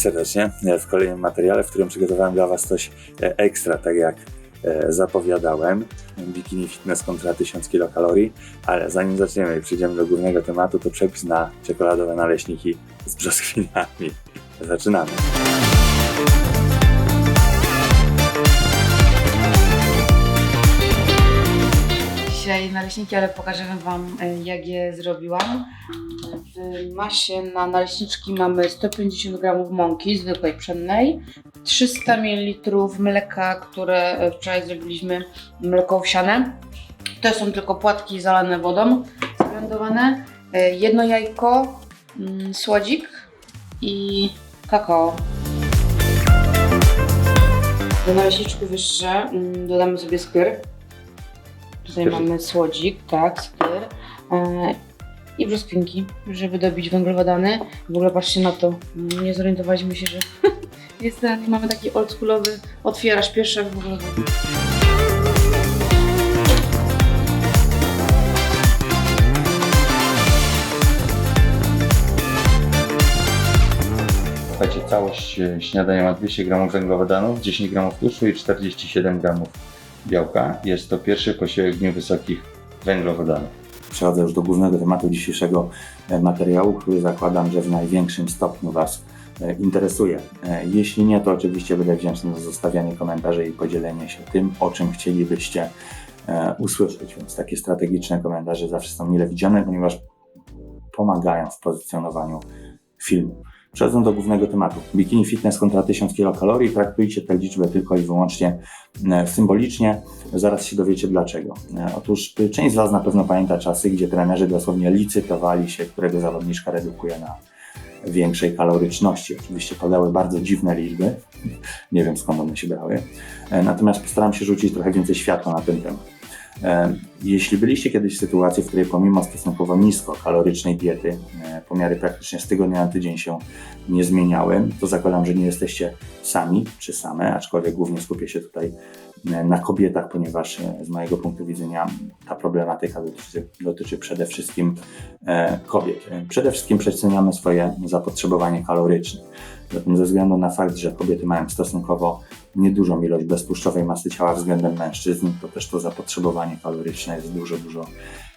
Serdecznie w kolejnym materiale, w którym przygotowałem dla Was coś e, ekstra, tak jak e, zapowiadałem. Bikini Fitness kontra 1000 kilokalorii, ale zanim zaczniemy i przejdziemy do głównego tematu, to przepis na czekoladowe naleśniki z brzoskwiniami. Zaczynamy. Dzisiaj naleśniki, ale pokażę Wam e, jak je zrobiłam. W masie na naleśniczki mamy 150 g mąki zwykłej pszennej, 300 ml mleka, które e, wczoraj zrobiliśmy mleko owsiane. To są tylko płatki zalane wodą, zblendowane, e, jedno jajko, mm, słodzik i kakao. Do naleśniczków jeszcze mm, dodamy sobie skór. Tutaj mamy słodzik, tak, skór. I brzoskwinki, żeby dobić węglowodany. W ogóle patrzcie na to, nie zorientowaliśmy się, że jest ten, mamy taki oldschoolowy otwierasz pierwsze w ogóle. Słuchajcie, całość e, śniadania ma 200 g węglowodanów, 10 g tłuszczu i 47 g białka. Jest to pierwszy posiłek w dniu wysokich węglowodanów. Przechodzę już do głównego tematu dzisiejszego e, materiału, który zakładam, że w największym stopniu Was e, interesuje. E, Jeśli nie, to oczywiście będę wdzięczny za zostawianie komentarzy i podzielenie się tym, o czym chcielibyście usłyszeć. Więc takie strategiczne komentarze zawsze są mile widziane, ponieważ pomagają w pozycjonowaniu filmu. Przechodząc do głównego tematu. Bikini fitness kontra 1000 kilokalorii. Traktujcie tę liczbę tylko i wyłącznie e, symbolicznie. Zaraz się dowiecie dlaczego. E, Otóż e, część z Was na pewno pamięta czasy, gdzie trenerzy dosłownie licytowali się, którego zawodniczka redukuje na większej kaloryczności. Oczywiście padały bardzo dziwne liczby. Nie wiem skąd one się brały. E, Natomiast postaram się rzucić trochę więcej światła na ten temat. E, Jeśli byliście kiedyś w sytuacji, w której pomimo stosunkowo niskokalorycznej diety e, pomiary praktycznie z tygodnia na tydzień się nie zmieniały, to zakładam, że nie jesteście sami czy same, aczkolwiek głównie skupię się tutaj e, na kobietach, ponieważ z mojego punktu widzenia ta problematyka dotyczy, dotyczy przede wszystkim kobiet. Przede wszystkim przeceniamy swoje zapotrzebowanie kaloryczne. Zatem ze względu na fakt, że kobiety mają stosunkowo niedużą ilość beztłuszczowej masy ciała względem mężczyzn, to też to zapotrzebowanie kaloryczne jest dużo, dużo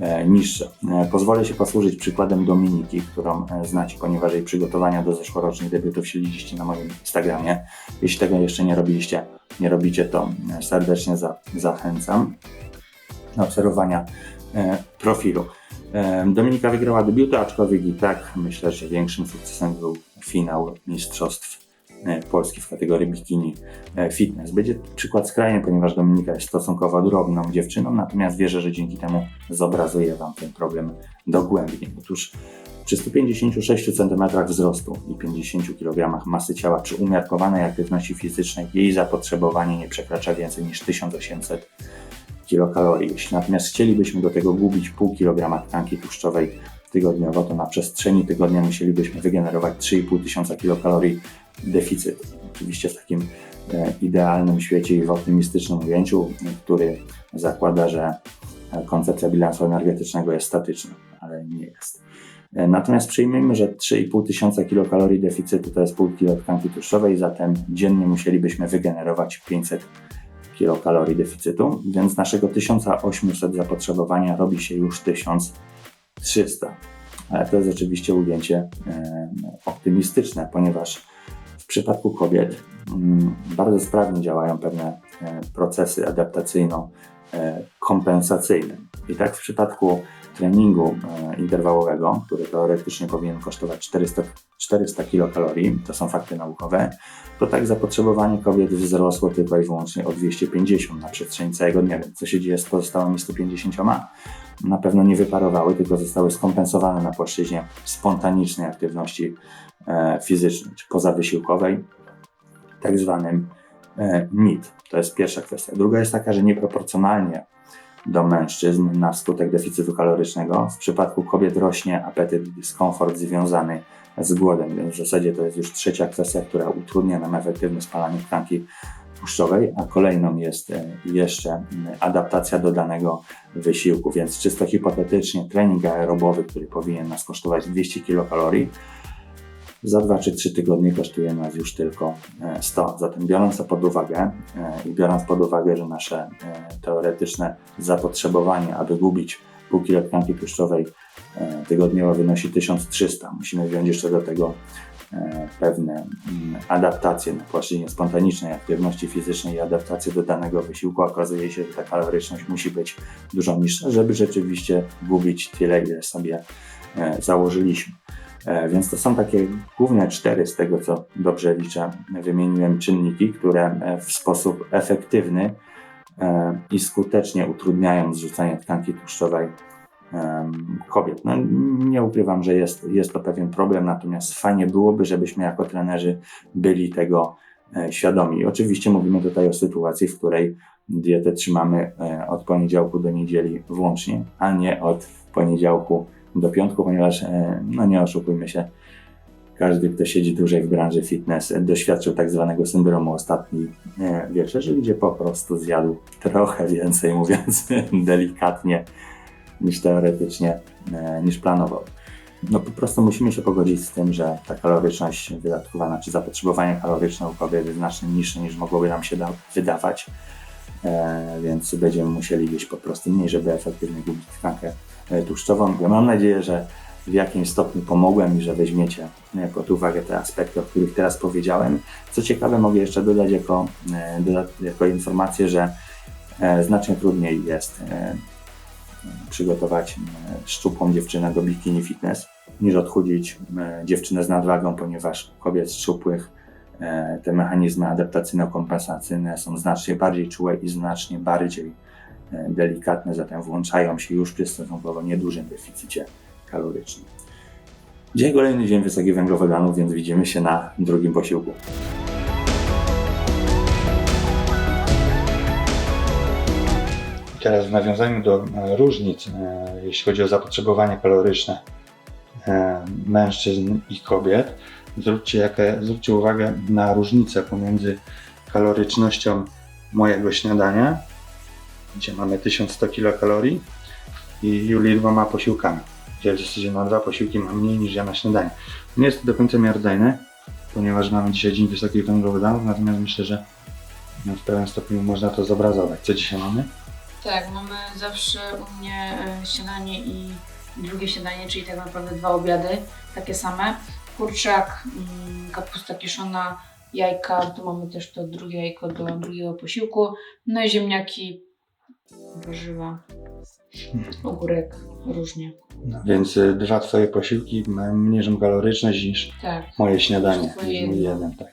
e, niższe. E, pozwolę się posłużyć przykładem Dominiki, którą e, znacie, ponieważ jej przygotowania do zeszłorocznych debiutów śledziliście na moim Instagramie. Jeśli tego jeszcze nie robiliście, nie robicie, to serdecznie za, zachęcam do obserwowania profilu. Dominika wygrała debiuty, aczkolwiek i tak myślę, że większym sukcesem był finał Mistrzostw Polski w kategorii bikini e, fitness. Będzie przykład skrajny, ponieważ Dominika jest stosunkowo drobną dziewczyną, natomiast wierzę, że dzięki temu zobrazuję Wam ten problem dogłębnie. Otóż przy 156 cm wzrostu i 50 kg masy ciała przy umiarkowanej aktywności fizycznej jej zapotrzebowanie nie przekracza więcej niż 1800 kilokalorii. Jeśli natomiast chcielibyśmy do tego gubić pół kilograma tkanki tłuszczowej tygodniowo, to na przestrzeni tygodnia musielibyśmy wygenerować 3,5 tysiąca kilokalorii deficytu. Oczywiście w takim e, idealnym świecie i w optymistycznym ujęciu, który zakłada, że koncepcja bilansu energetycznego jest statyczna, ale nie jest. E, Natomiast przyjmijmy, że 3,5 tysiąca kilokalorii deficytu to jest pół kilo tkanki tłuszczowej, zatem dziennie musielibyśmy wygenerować 500 kilokalorii deficytu, więc naszego 1800 zapotrzebowania robi się już 1300. Ale to jest oczywiście ujęcie e, optymistyczne, ponieważ w przypadku kobiet mm, bardzo sprawnie działają pewne e, procesy adaptacyjno-kompensacyjne. I tak w przypadku treningu e, interwałowego, który teoretycznie powinien kosztować 400, 400 kilokalorii, to są fakty naukowe, to tak zapotrzebowanie kobiet wzrosło tylko i wyłącznie o 250 na przestrzeni całego dnia. Co się dzieje z pozostałymi 150? Na pewno nie wyparowały, tylko zostały skompensowane na płaszczyźnie spontanicznej aktywności e, fizycznej, czy pozawysiłkowej, tak zwanym e, NIT. To jest pierwsza kwestia. Druga jest taka, że nieproporcjonalnie do mężczyzn na skutek deficytu kalorycznego. W przypadku kobiet rośnie apetyt i dyskomfort związany z głodem, więc w zasadzie to jest już trzecia kwestia, która utrudnia nam efektywne spalanie tkanki tłuszczowej, a kolejną jest e, jeszcze adaptacja do danego wysiłku, więc czysto hipotetycznie trening aerobowy, który powinien nas kosztować 200 kilokalorii, za 2 czy 3 tygodnie kosztuje nas już tylko e, 100. Zatem biorąc to pod uwagę e, i biorąc pod uwagę, że nasze e, teoretyczne zapotrzebowanie, aby gubić pół kilo tkanki tłuszczowej e, tygodniowo wynosi 1300, musimy wziąć jeszcze do tego e, pewne mm, adaptacje na płaszczyźnie spontanicznej aktywności fizycznej i adaptacje do danego wysiłku. Okazuje się, że ta kaloryczność musi być dużo niższa, żeby rzeczywiście gubić tyle, ile sobie e, założyliśmy. E, Więc to są takie główne cztery z tego, co dobrze liczę, wymieniłem czynniki, które e, w sposób efektywny e, i skutecznie utrudniają zrzucanie tkanki tłuszczowej kobiet. No, nie ukrywam, że jest, jest to pewien problem, natomiast fajnie byłoby, żebyśmy jako trenerzy byli tego e, świadomi. Oczywiście mówimy tutaj o sytuacji, w której dietę trzymamy e, od poniedziałku do niedzieli włącznie, a nie od poniedziałku do piątku, ponieważ, e, no nie oszukujmy się, każdy, kto siedzi dłużej w branży fitness, doświadczył tak zwanego syndromu ostatniej wieczerzy, gdzie po prostu zjadł trochę więcej, mówiąc delikatnie, niż teoretycznie, e, niż planował. No po prostu musimy się pogodzić z tym, że ta kaloryczność wydatkowana, czy zapotrzebowanie kaloryczne u kobiet jest znacznie niższe niż mogłoby nam się da, wydawać, e, więc będziemy musieli jeść po prostu mniej, żeby efektywnie gubić tkankę e, tłuszczową. Ja mam nadzieję, że w jakimś stopniu pomogłem i że weźmiecie e, pod uwagę te aspekty, o których teraz powiedziałem. Co ciekawe, mogę jeszcze dodać jako, jako informację, że znacznie trudniej jest przygotować e, szczupłą dziewczynę do bikini fitness niż odchudzić e, dziewczynę z nadwagą, ponieważ u kobiet szczupłych e, te mechanizmy adaptacyjno-kompensacyjne są znacznie bardziej czułe i znacznie bardziej delikatne, zatem włączają się już przy stosunkowo niedużym deficycie kalorycznym. Dzień kolejny dzień wysokich węglowodanów, więc widzimy się na drugim posiłku. Teraz w nawiązaniu do e, różnic, e, jeśli chodzi o zapotrzebowanie kaloryczne e, mężczyzn i kobiet, zwróćcie, zwróćcie uwagę na różnicę pomiędzy kalorycznością mojego śniadania, gdzie mamy 1100 kilokalorii, i Julii dwoma posiłkami, gdzie w zasadzie dwa posiłki mam mniej niż ja na śniadanie. Nie jest to do końca miarodajne, ponieważ mamy dzisiaj dzień wysokich węglowodanów, natomiast myślę, że w pewnym stopniu można to zobrazować. Co dzisiaj mamy? Tak, mamy zawsze u mnie e, śniadanie i drugie śniadanie, czyli tak naprawdę dwa obiady, takie same. Kurczak, mm, kapusta kiszona, jajka, tu mamy też to drugie jajko do drugiego posiłku, no i ziemniaki, warzywa, ogórek, różnie. No, więc y, dwa twoje posiłki mają mniejszą kaloryczność niż Tak, moje śniadanie. Twoje niż mój jedno. jeden, tak.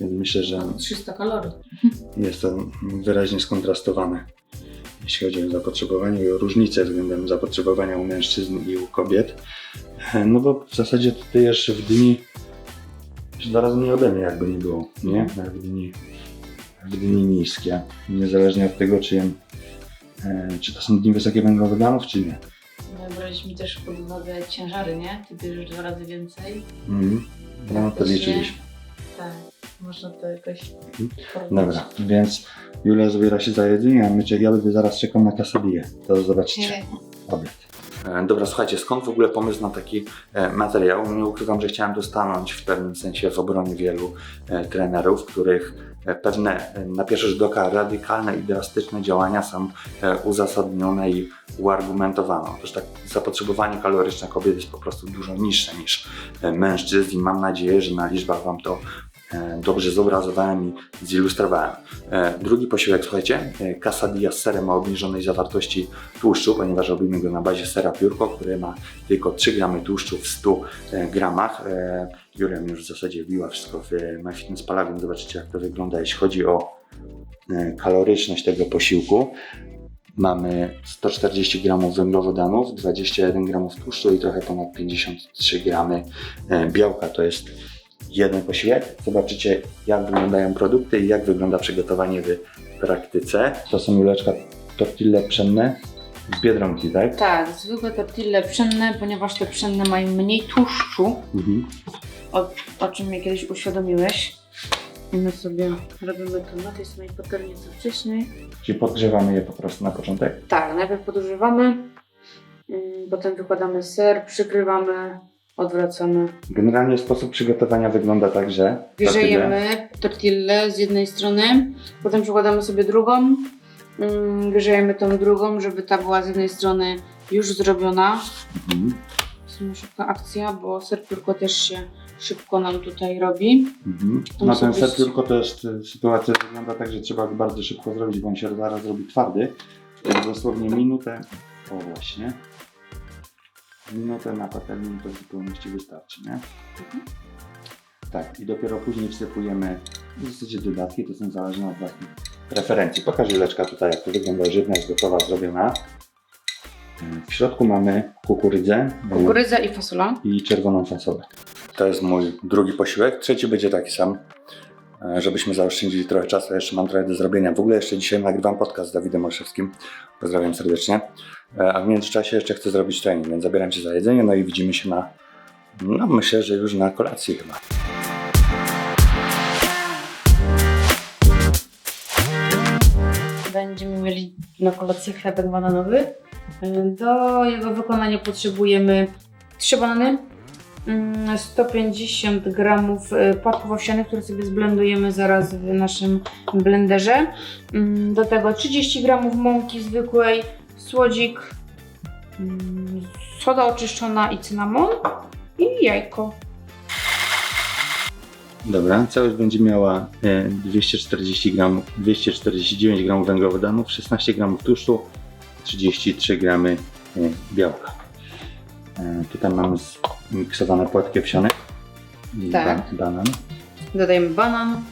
Więc myślę, że 300 kalorii. jest to wyraźnie skontrastowane, jeśli chodzi o zapotrzebowanie i o różnicę względem zapotrzebowania u mężczyzn i u kobiet. No bo w zasadzie to ty jesz w dni już dwa razy nie ode mnie, jakby nie było, nie? W dni, w dni niskie. Niezależnie od tego, czy jem, czy to są dni wysokie węglowodanów, czy nie. No, braliśmy też pod uwagę ciężary, nie? Ty bierzesz dwa razy więcej. Mhm. No, to liczyliśmy. Tak, można to jakoś porównać. Dobra, więc Julia zabiera się za jedzenie, a my cze- ja będę zaraz czekał na kasadiję. To zobaczycie obiad. E, Dobra, słuchajcie, skąd w ogóle pomysł na taki e, materiał? Nie ukrywam, że chciałem to stanąć w pewnym sensie w obronie wielu e, trenerów, których e, pewne e, na pierwszy rzut oka radykalne i drastyczne działania są e, uzasadnione i uargumentowane. Otóż tak, zapotrzebowanie kaloryczne kobiet jest po prostu dużo niższe niż e, mężczyzn i mam nadzieję, że na liczbach Wam to dobrze zobrazowałem i zilustrowałem. E, Drugi posiłek, słuchajcie, e, quesadilla z serem o obniżonej zawartości tłuszczu, ponieważ robimy go na bazie sera piórko, który ma tylko 3 gramy tłuszczu w 100 e, gramach. E, mi już w zasadzie wbiła wszystko w e, MyFitnessPala, więc zobaczycie jak to wygląda, jeśli chodzi o e, kaloryczność tego posiłku. Mamy 140 gramów węglowodanów, 21 gramów tłuszczu i trochę ponad 53 gramy e, białka. To jest jeden posiłek. Zobaczycie jak wyglądają produkty i jak wygląda przygotowanie w praktyce. To są Juleczka tortille pszenne z Biedronki, tak? Tak, zwykłe tortille pszenne, ponieważ te pszenne mają mniej tłuszczu, Mhm. o, o czym mnie kiedyś uświadomiłeś. I my sobie robimy to na tej samej patelni co wcześniej. Czyli podgrzewamy je po prostu na początek. Tak, najpierw podgrzewamy, mm, potem wykładamy ser, przykrywamy odwracamy. Generalnie sposób przygotowania wygląda tak, że Grzejemy tortillę z jednej strony, potem przykładamy sobie drugą. Mm, Grzejemy tą drugą, żeby ta była z jednej strony już zrobiona. Mhm. Sumie szybka akcja, bo ser piórko też się szybko nam tutaj robi. Mhm. No ten być- ser tylko też y, sytuacja wygląda tak, że trzeba go bardzo szybko zrobić, bo on się zaraz robi twardy. Więc dosłownie minutę, o właśnie, minutę na patelni to w zupełności wystarczy, nie? Tak, i dopiero później wsypujemy w zasadzie dodatki, to są zależne od własnych preferencji. Pokażę Leczka tutaj, jak to wygląda, jest gotowa, zrobiona. W środku mamy kukurydzę, Kukurydza i fasola. i czerwoną fasolę. To jest mój drugi posiłek. Trzeci będzie taki sam, żebyśmy zaoszczędzili trochę czasu. Jeszcze mam trochę do zrobienia. W ogóle jeszcze dzisiaj nagrywam podcast z Dawidem Olszewskim. Pozdrawiam serdecznie. E, A w międzyczasie jeszcze chcę zrobić trening, więc zabieram się za jedzenie, no i widzimy się na, no myślę, że już na kolacji chyba. Będziemy mieli na kolację chlebek bananowy. Do jego wykonania potrzebujemy 3 banany, 150 gramów y, płatków owsianych, które sobie zblendujemy zaraz w naszym blenderze. Mm, Do tego 30 gramów mąki zwykłej, słodzik, mm, soda oczyszczona i cynamon i jajko. Dobra, całość będzie miała e, 240 gramów, 249 gramów węglowodanów, 16 gramów tłuszczu, 33 gramy e, białka. E, Tutaj mamy miksowane płatki owsiane i Tak. ba- banan. Dodajemy banan,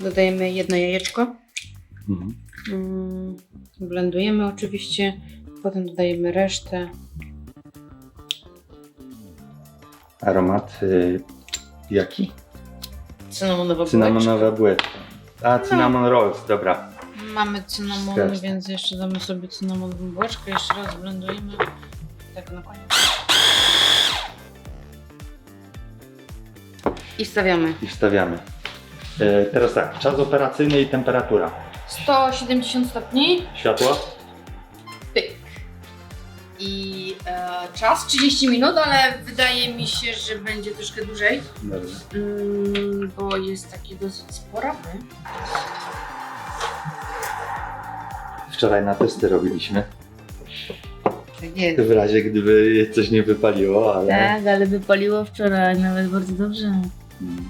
dodajemy jedno jajeczko. Mhm. Mm, Blendujemy oczywiście, potem dodajemy resztę. Aromat y, jaki? Cynamonowa Cynamonowa. A, cynamon rolls, dobra. Mamy cynamon, więc jeszcze damy sobie cynamonową bułeczkę. Jeszcze raz blendujemy. Tak na koniec. I stawiamy. I wstawiamy. E, teraz tak, czas operacyjny i temperatura. 170 stopni. Światło? Pyk. I e, czas 30 minut, ale wydaje mi się, że będzie troszkę dłużej, Dobrze. mm, bo jest taki dosyć sporawy. Wczoraj na testy robiliśmy. Tak jest. W razie gdyby coś nie wypaliło, ale... Tak, ale wypaliło wczoraj nawet bardzo dobrze. Mm.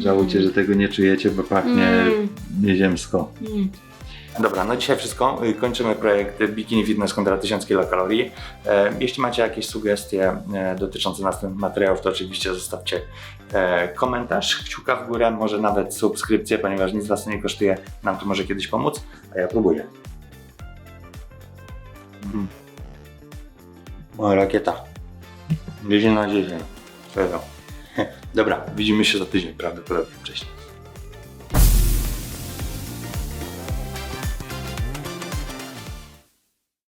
Żałujcie, że tego nie czujecie, bo pachnie Mm. nieziemsko. Mm. Dobra, no dzisiaj wszystko. Y, Kończymy projekt Bikini Fitness kontra 1000 kilokalorii. E, Jeśli macie jakieś sugestie e, dotyczące następnych materiałów, to oczywiście zostawcie e, komentarz, kciuka w górę, może nawet subskrypcję, ponieważ nic was to nie kosztuje. Nam to może kiedyś pomóc, a ja próbuję. Mhm. Moja rakieta. 10 na 10. Serio. Dobra, widzimy się za tydzień prawdopodobnie wcześniej.